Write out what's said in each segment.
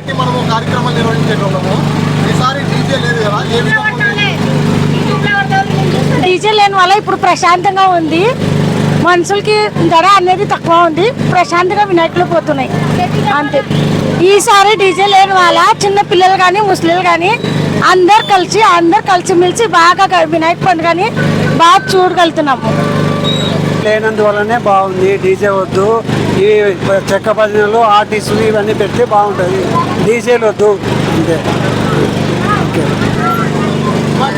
పెట్టి మనము కార్యక్రమాలు నిర్వహించేటోళ్ళము. ఈసారి డీజే లేదు కదా? ఏ విధంగా? డీజే లేని వల్ల ఇప్పుడు ప్రశాంతంగా ఉంది. మనుషులకి ధర అనేది తక్కువ ఉంది. ప్రశాంతంగా వినాయకులు పోతున్నాయి. అంతే. ఈసారి డీజే లేని వల్ల చిన్న పిల్లలు కానీ ముసలిలు కానీ అందరు కలిసి అందరు కలిసిమెలిసి బాగా వినాయక పండుగని బాగా చూడగలుగుతున్నాము. లేనందువల్లనే బాగుంది. డీజే వద్దు. ఈ చెక్క భజనలు ఆర్టిస్టులు ఇవన్నీ పెడితే బాగుంటుంది. డీజేలు వద్దు. అంతే.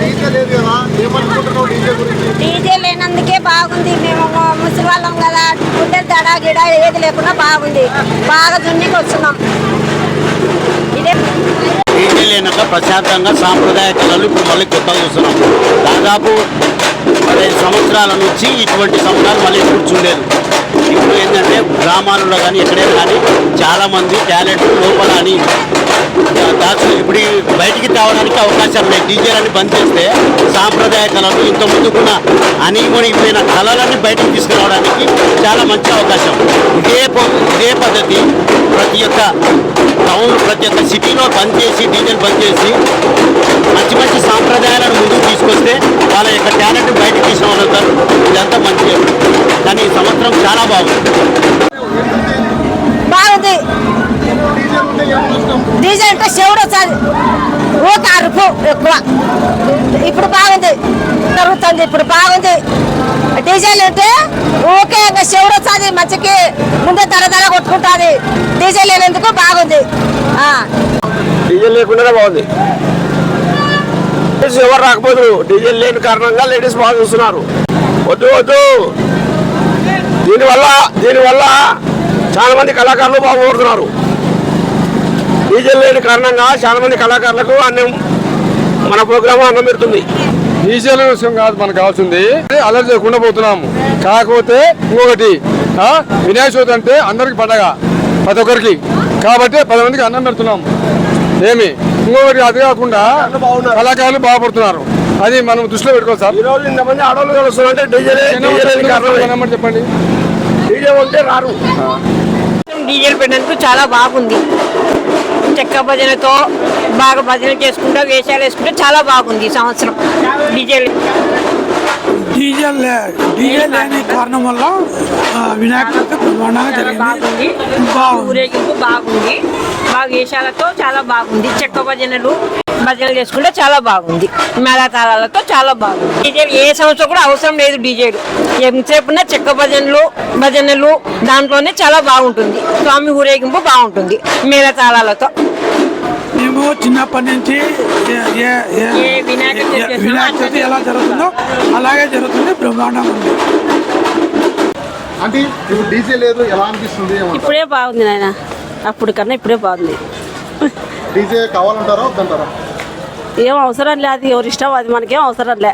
డీజే లేదు కదా. ఏమనుకుంటున్నావు డీజే గురించి? డీజే లేనందుకే బాగుంది. మేము ముసలి వాళ్ళం కదా. గుండెలు దడా గిడ ఏది లేకుండా బాగుంది. బాగా దున్నికి వస్తున్నాం. ఇదే. డీజే లేనాక ప్రశాంతంగా సాంప్రదాయ కళలు ఇప్పుడు మళ్ళీ కొత్తగా చూస్తున్నాం. దాదాపు పదిహేను సంవత్సరాల నుంచి ఇటువంటి సంవత్సరాలు మళ్ళీ ఇప్పుడు చూడలేదు. ఇప్పుడు ఏంటంటే గ్రామాలలో కానీ ఎక్కడైనా కానీ చాలామంది టాలెంట్ లోపల అని దాచుకుని ఇప్పుడు బయటికి తేవడానికి అవకాశాలు ఉన్నాయి. డీజేలన్నీ బంద్ చేస్తే సాంప్రదాయ కళలు ఇంత ముందుకున్న అణిగిపోయిన కళలన్నీ బయటికి తీసుకురావడానికి చాలా మంచి అవకాశం. ఇదే ఇదే పద్ధతి ప్రతి ఒక్క టౌన్ ప్రతి ఒక్క సిటీలో బంద్ చేసి డీజేలు బంద్ చేసి మంచి మంచి సాంప్రదాయాలను ముందుకు తీసుకొస్తే వాళ్ళ యొక్క టాలెంట్ బయటకు తీసుకురాగలుగుతారు. ఇదంతా మంచి కానీ ఈ సంవత్సరం చాలా బాగుంది. బాగుంది. డీజే డీజే అంటే శివుడు వచ్చాది ఊక అరుపు ఎక్కువ. ఇప్పుడు బాగుంది. జరుగుతుంది ఇప్పుడు బాగుంది. డీజేలు అంటే ఊకే ఇంకా శివుడు వచ్చాది మంచికి ముందే తర తర కొట్టుకుంటుంది డీజే లేనందుకు బాగుంది. ఆ. డీజిల్ లేకుండానే బాగుంది. లేడీస్ ఎవరు రాకపోదు? డీజిల్ లేని కారణంగా లేడీస్ బాగా చూస్తున్నారు. వద్దు వద్దు. దీనివల్ల దీనివల్ల చాలా మంది కళాకారులు బాగుపడుతున్నారు. డీజిల్ లేని కారణంగా చాలా మంది కళాకారులకు అన్నం మన ప్రోగ్రామ్ అన్నం పెడుతుంది. డీజిల్ విషయం కాదు మనకు కావాల్సింది. అలర్ట్ చేయకుండా పోతున్నాము. కాకపోతే ఇంకొకటి వినాయక చవితి అంటే అందరికి పండగ ప్రతి ఒక్కరికి. కాబట్టి పది మందికి అన్నం పెడుతున్నాము. ఏమి? ఇంకొకటి అది కాకుండా కళాకారులు బాగుపడుతున్నారు. అది మనం దృష్టిలో పెట్టుకోవాలి సార్. ఈ రోజు ఇంతమంది ఆడవాళ్ళు కలుస్తున్నారంటే డీజిల్ డీజిల్ లేని కారణమే నెంబర్ చెప్పండి. డీజే ఉంటే రారు. డీజిల్ పెట్టినందుకు చాలా బాగుంది. చెక్క భజనతో బాగా భజన చేసుకుంటూ వేషాలు వేసుకుంటే చాలా బాగుంది ఈ సంవత్సరం. డీజిల్. డీజిల్ డీజిల్ లేని కారణం వల్ల వినాయక చవితి బ్రహ్మాండంగా జరిగింది. బాగుంది. ఊరేగింపు బాగుంది. బాగా వేషాలతో చాలా బాగుంది. చెక్క భజనలు భజనలు చేసుకుంటే చాలా బాగుంది. మేళతాళాలతో చాలా బాగుంది. డీజేలు ఏ సంవత్సరం కూడా అవసరం లేదు డీజేలు. ఎంతసేపు ఉన్నా చెక్క భజనలు భజనలు దాంట్లోనే చాలా బాగుంటుంది. స్వామి ఊరేగింపు బాగుంటుంది. మేళతాళాలతో మేము చిన్నప్పటి నుంచి వినాయక చవితి ఎలా జరుగుతుందో అలాగే జరుగుతుంది బ్రహ్మాండంగా ఉంది. అంటే ఇప్పుడు డీజే లేదు ఎలా అనిపిస్తుంది? ఏమంటారు ఇప్పుడే బాగుంది నాయన. అప్పుడు కన్నా ఇప్పుడే బాగుంది. డీజే కావాలంటారా వద్దంటారా? ఏం అవసరం లేదు ఎవరి ఇష్టం అది మనకేం అవసరం లే.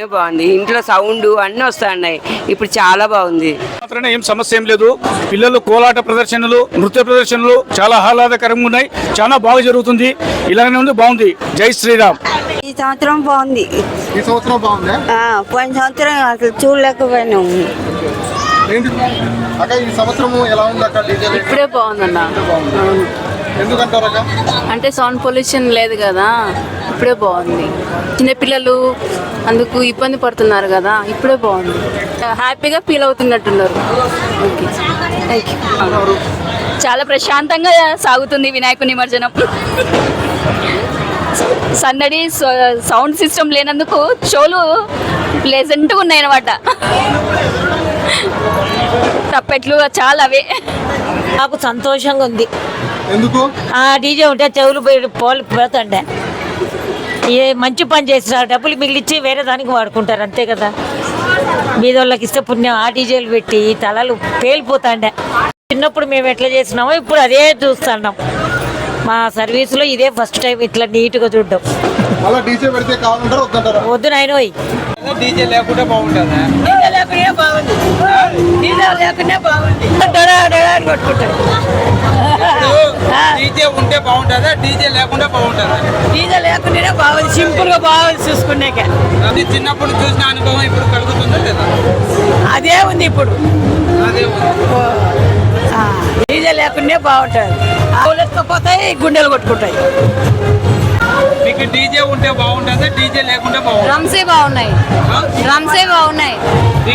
బాగుంది ఇంట్లో సౌండ్ అన్నీ వస్తున్నాయి. ఇప్పుడు చాలా బాగుంది. మాత్రమే ఏం సమస్య ఏం లేదు. పిల్లలు కోలాట ప్రదర్శనలు నృత్య ప్రదర్శనలు చాలా ఆహ్లాదకరంగా ఉన్నాయి. చాలా బాగా జరుగుతుంది. ఇలానే ఉంది బాగుంది. జై శ్రీరామ్. ఈ సంవత్సరం బాగుంది. ఈ సంవత్సరం బాగుందా? పోయిన సంవత్సరం అసలు చూడలేకపోయినాము ఈ సంవత్సరం ఎలా ఉంది? ఇప్పుడే బాగుందన్న. అంటే సౌండ్ పొల్యూషన్ లేదు కదా ఇప్పుడే బాగుంది. చిన్నపిల్లలు అందుకు ఇబ్బంది పడుతున్నారు కదా ఇప్పుడే బాగుంది. హ్యాపీగా ఫీల్ అవుతున్నట్టున్నారు. ఓకే. థ్యాంక్ యూ చాలా ప్రశాంతంగా సాగుతుంది వినాయక నిమజ్జనం. సన్నడి సౌండ్ సిస్టమ్ లేనందుకు షోలు ప్లెజెంట్గా ఉన్నాయన్నమాట. తప్పెట్లు చాలా అవే. నాకు సంతోషంగా ఉంది. ఎందుకు? ఆ డీజే ఉంటే చెవులు పోయి పోలు పోతుండే ఏ మంచి పని చేసినారు డబ్బులు మిగిలిచ్చి వేరే దానికి వాడుకుంటారు అంతే కదా. మీదోళ్ళకి ఇస్తే పుణ్యం ఆ డీజేలు పెట్టి తలలు పేలిపోతాండే. చిన్నప్పుడు మేము ఎట్లా చేసినామో ఇప్పుడు అదే చూస్తున్నాం. మా సర్వీసులో ఇదే ఫస్ట్ టైం ఇట్లా నీట్గా చూడడం. మళ్ళీ డీజే పెడితే కావాలంటారా వద్దంటారా? వద్దు నాయన పోయి డీజే లేకుంటే బాగుంటుంది? లేకునే బాగుంది. డీజే లేకునే బాగుంది. డొడా డొడా అని కొట్టుకుంటారు. డీజే ఉంటే బాగుంటుందా? డీజే లేకుండా బాగుంటుందా? డీజే లేకుండానే బాగుంది. సింపుల్గా బాగుంది చూసుకునేకే అది చిన్నప్పుడు చూసిన అనుభవం ఇప్పుడు కలుగుతుందా లేదా? అదే ఉంది ఇప్పుడు. అదే డీజే లేకుండానే బాగుంటుంది. ఎత్తుకపోతాయి గుండెలు కొట్టుకుంటాయి. మీకు డీజే ఉంటే బాగుంటుంది డీజే లేకుంటే బాగుంటుంది డ్రమ్సే బాగున్నాయి. డ్రమ్సే బాగున్నాయి.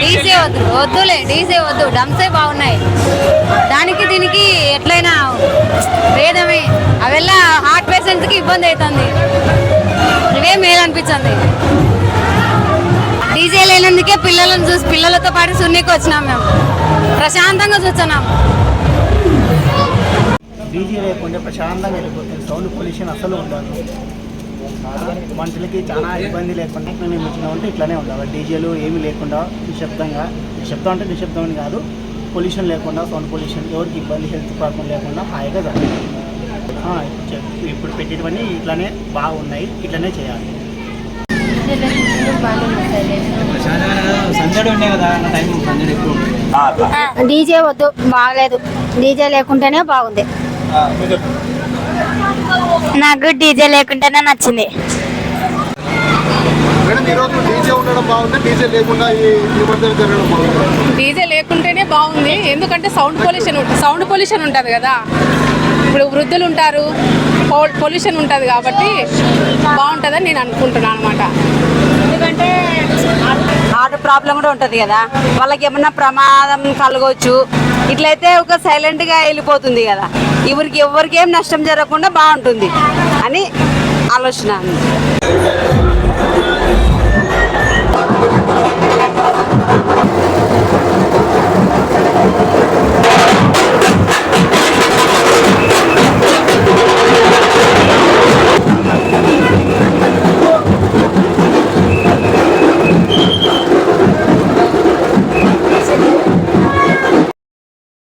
డీజే వద్దు. వద్దులే డీజే వద్దు. డ్రమ్సే బాగున్నాయి. దానికి దీనికి ఎట్లయినా భేదమే. అవెల్ల హార్ట్ పేషెంట్స్కి ఇబ్బంది అవుతుంది ఇవే మేలు అనిపించింది డీజే లేనందుకే పిల్లలను చూసి పిల్లలతో పాటు సున్నీకి వచ్చినాం మేము. ప్రశాంతంగా చూస్తున్నాం. డీజే లేకుండా ప్రశాంతంగా వెళ్ళిపోతుంది. సౌండ్ పొల్యూషన్ అసలు ఉండదు. మనుషులకి చాలా ఇబ్బంది లేకుండా మేము ఇట్లా ఉంటే ఇట్లానే ఉండాలి. డీజేలు ఏమీ లేకుండా నిశ్శబ్దంగా నిశ్శబ్దం అంటే నిశ్శబ్దం అని కాదు పొల్యూషన్ లేకుండా సౌండ్ పొల్యూషన్ ఎవరికి ఇబ్బంది హెల్త్ ప్రాబ్లం లేకుండా హాయిగా జరుగుతుంది ఇప్పుడు పెట్టేటివన్నీ ఇట్లానే బాగున్నాయి ఇట్లానే చేయాలి. డీజే వద్దు బాగలేదు. డీజే లేకుంటేనే బాగుంది. నాకు డీజే లేకుంటేనే నచ్చింది. డీజే లేకుంటేనే బాగుంది. ఎందుకంటే సౌండ్ పొల్యూషన్ సౌండ్ పొల్యూషన్ ఉంటుంది కదా. ఇప్పుడు వృద్ధులు ఉంటారు. పొల్యూషన్ ఉంటుంది కాబట్టి బాగుంటుందని నేను అనుకుంటున్నాను అనమాట వాటర్ ప్రాబ్లం కూడా ఉంటుంది కదా. వాళ్ళకి ఏమన్నా ప్రమాదం కలగవచ్చు ఇట్లయితే ఒక సైలెంట్గా వెళ్ళిపోతుంది కదా. ఎవరికి ఎవరికి ఏం నష్టం జరగకుండా బాగుంటుంది అని ఆలోచన.